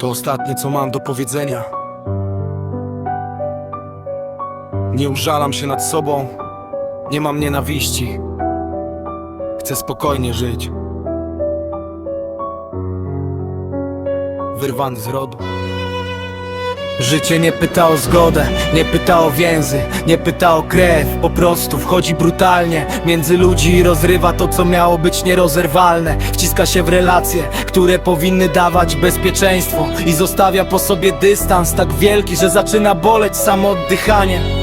To ostatnie, co mam do powiedzenia. Nie użalam się nad sobą, nie mam nienawiści. Chcę spokojnie żyć. Wyrwany z rodu. Życie nie pyta o zgodę, nie pyta o więzy, nie pyta o krew. Po prostu wchodzi brutalnie między ludzi i rozrywa to co miało być nierozerwalne. Wciska się w relacje, które powinny dawać bezpieczeństwo I zostawia po sobie dystans tak wielki, że zaczyna boleć samo oddychanie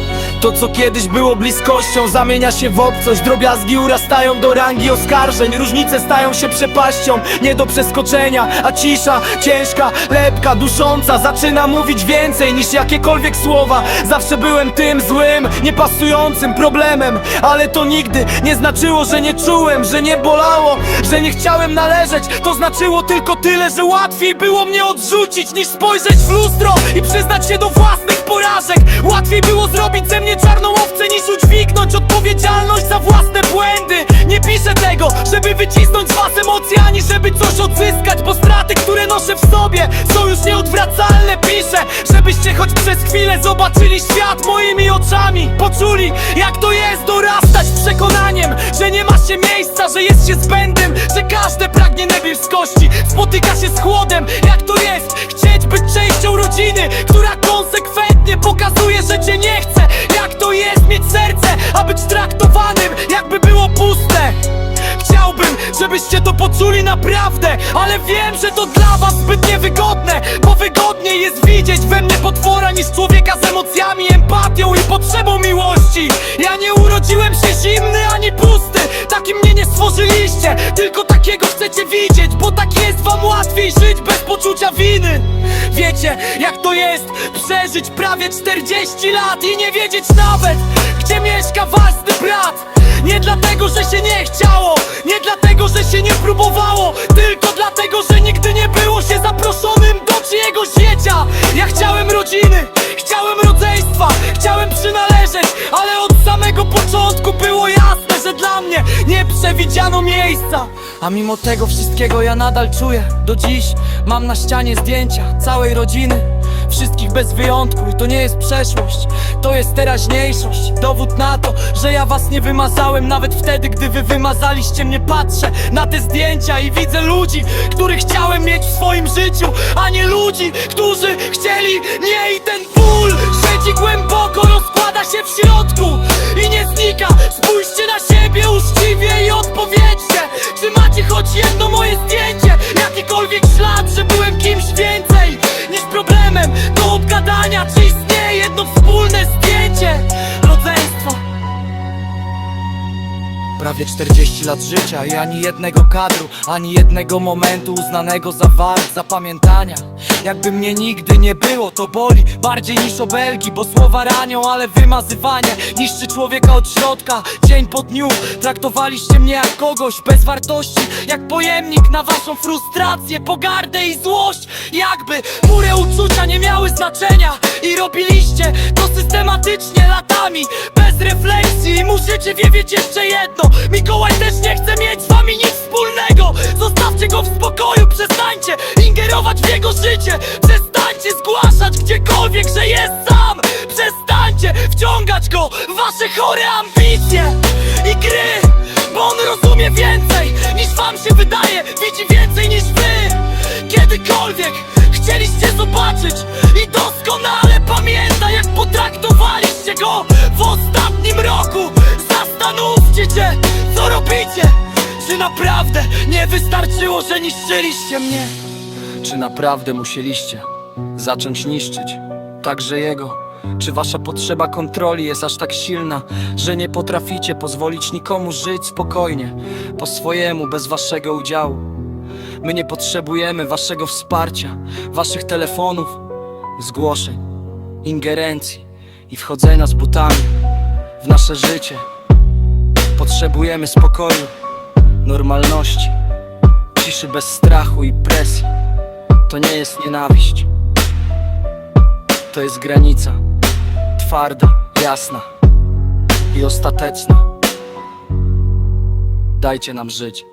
to co kiedyś było bliskością zamienia się w obcość. Drobiazgi urastają do rangi oskarżeń. Różnice stają się przepaścią Nie do przeskoczenia. A cisza ciężka, lepka, dusząca Zaczyna mówić więcej niż jakiekolwiek słowa. Zawsze byłem tym złym, niepasującym problemem. Ale to nigdy nie znaczyło, że nie czułem Że nie bolało, że nie chciałem należeć. To znaczyło tylko tyle, że łatwiej było mnie odrzucić Niż spojrzeć w lustro i przyznać się do było zrobić ze mnie czarną owcę niż udźwignąć odpowiedzialność za własne błędy. Nie piszę tego, żeby wycisnąć was emocje Ani żeby coś odzyskać, bo straty, które noszę w sobie Są już nieodwracalne Piszę, żebyście choć przez chwilę zobaczyli świat moimi oczami. Poczuli, jak to jest dorastać przekonaniem Że nie ma się miejsca, że jest się zbędnym Że każde pragnie niebieskości Spotyka się z chłodem, jak to jest Chcieć być częścią rodziny, która konsekwentnie pokazuje, że cię nie chce. Jak to jest mieć serce, a być traktowanym jakby było puste Chciałbym, żebyście to poczuli naprawdę. Ale wiem, że to dla was zbyt niewygodne Bo wygodniej jest widzieć we mnie potwora Niż człowieka z emocjami, empatią i potrzebą miłości. Ja nie urodziłem się zimny ani pusty Takim mnie nie stworzyliście. Tylko takiego chcecie widzieć Bo tak jest wam łatwiej żyć bez poczucia winy. Wiecie, jak to jest przeżyć prawie 40 lat I nie wiedzieć nawet, gdzie mieszka własny brat nie dlatego, że się nie chciało Nie dlatego, że się nie próbowało Tylko dlatego, że nigdy nie było się zaproszonym do czyjegoś życia. Ja chciałem rodziny, chciałem rodzeństwa Chciałem przynależeć, ale od samego początku było jasne Że dla mnie nie przewidziano miejsca. A mimo tego wszystkiego ja nadal czuję Do dziś mam na ścianie zdjęcia całej rodziny Wszystkich bez wyjątku i to nie jest przeszłość To jest teraźniejszość. Dowód na to, że ja was nie wymazałem Nawet wtedy, gdy wy wymazaliście mnie. Patrzę na te zdjęcia i widzę ludzi Których chciałem mieć w swoim życiu A nie ludzi, którzy chcieli nie i ten ból Siedzi głęboko, rozkłada się w środku I nie znika. Spójrzcie na siebie uczciwie i odpowiedzcie. Czy macie choć jedno moje zdjęcie? Jakikolwiek ślad, że byłem kimś więcej Prawie 40 lat życia i ani jednego kadru Ani jednego momentu uznanego za wart zapamiętania. Jakby mnie nigdy nie było, to boli bardziej niż obelgi Bo słowa ranią, ale wymazywanie niszczy człowieka od środka. Dzień po dniu traktowaliście mnie jak kogoś bez wartości Jak pojemnik na waszą frustrację, pogardę i złość. Jakby mury uczucia nie miały znaczenia I robiliście to systematycznie latami Bez refleksji musicie wiedzieć jeszcze jedno. Mikołaj też nie chce mieć z wami nic wspólnego. Zostawcie go w spokoju, przestańcie ingerować w jego życie. Przestańcie zgłaszać gdziekolwiek, że jest sam. Przestańcie wciągać go w wasze chore ambicje i gry Bo on rozumie więcej niż wam się wydaje. Widzi więcej niż wy. Kiedykolwiek chcieliście zobaczyć I doskonale pamięta jak potraktowaliście go w ostatnim roku Zastanówcie się, co robicie Czy naprawdę nie wystarczyło, że niszczyliście mnie? Czy naprawdę musieliście zacząć niszczyć także jego? Czy wasza potrzeba kontroli jest aż tak silna, że nie potraficie pozwolić nikomu żyć spokojnie, po swojemu, bez waszego udziału? My nie potrzebujemy waszego wsparcia, waszych telefonów, zgłoszeń, ingerencji i wchodzenia z butami w nasze życie. Potrzebujemy spokoju, normalności, ciszy bez strachu i presji. To nie jest nienawiść, to jest granica, twarda, jasna i ostateczna. Dajcie nam żyć.